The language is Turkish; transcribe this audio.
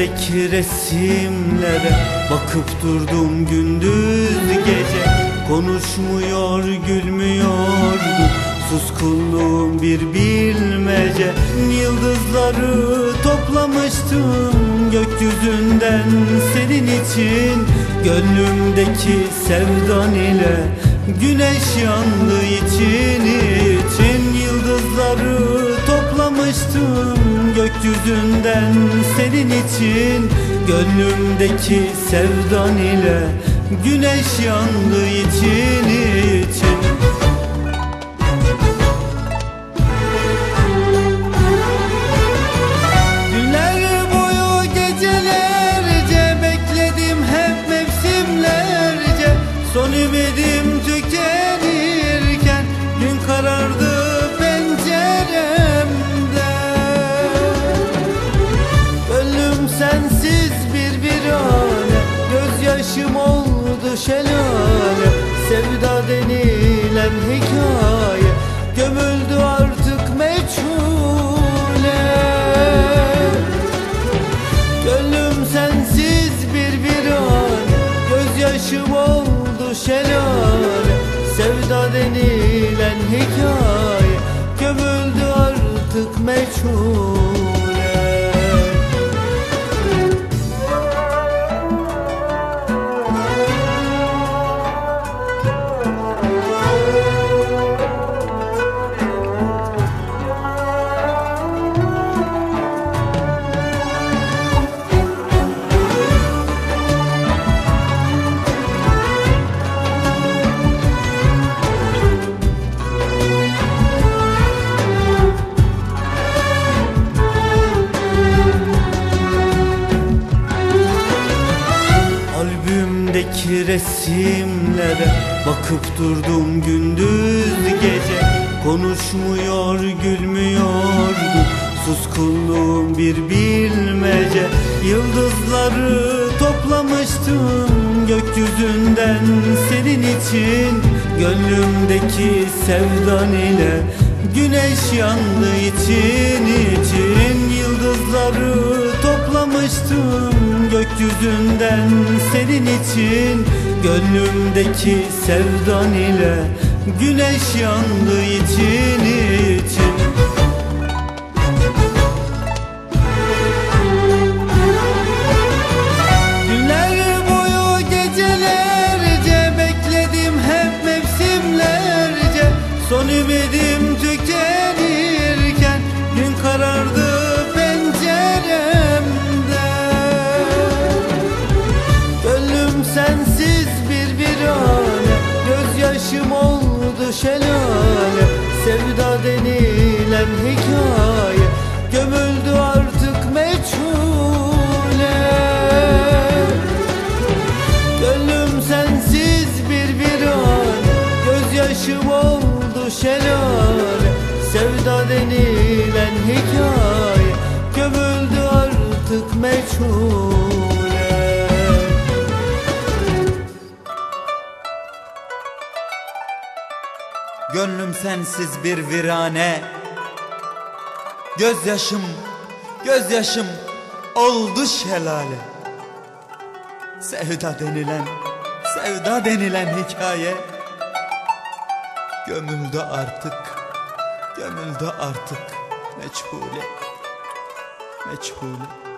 Albümdeki resimlere bakıp durdum gündüz gece. Konuşmuyor gülmüyordu Suskunluğum bir bilmece. Yıldızları toplamıştım gökyüzünden senin için. Gönlümdeki sevdan ile güneş yandı için gökyüzünden senin için Gönlümdeki sevdan ile güneş yandı için için şelale Sevda denilen hikaye Gömüldü artık meçhule. Gönlüm sensiz bir virane Gözyaşım oldu şelale. Sevda denilen hikaye Gömüldü artık meçhule Albümdeki resimlere bakıp durdum gündüz gece. Konuşmuyor gülmüyordu suskunluğum bir bilmece. Yıldızları toplamıştım gökyüzünden senin için. Gönlümdeki sevdan ile güneş yandı için için Yıldızları toplamıştım gökyüzünden senin için Gönlümdeki sevdan ile güneş yandı için için oldu şelale Sevda denilen hikaye Gömüldü artık meçhule. Gönlüm sensiz bir virane Gözyaşım oldu şelale. Sevda denilen hikaye Gömüldü artık meçhule Gönlüm sensiz bir virane. Gözyaşım, gözyaşım oldu şelale. Sevda denilen, sevda denilen hikaye. Gömüldü artık, gömüldü artık. Meçhule Meçhule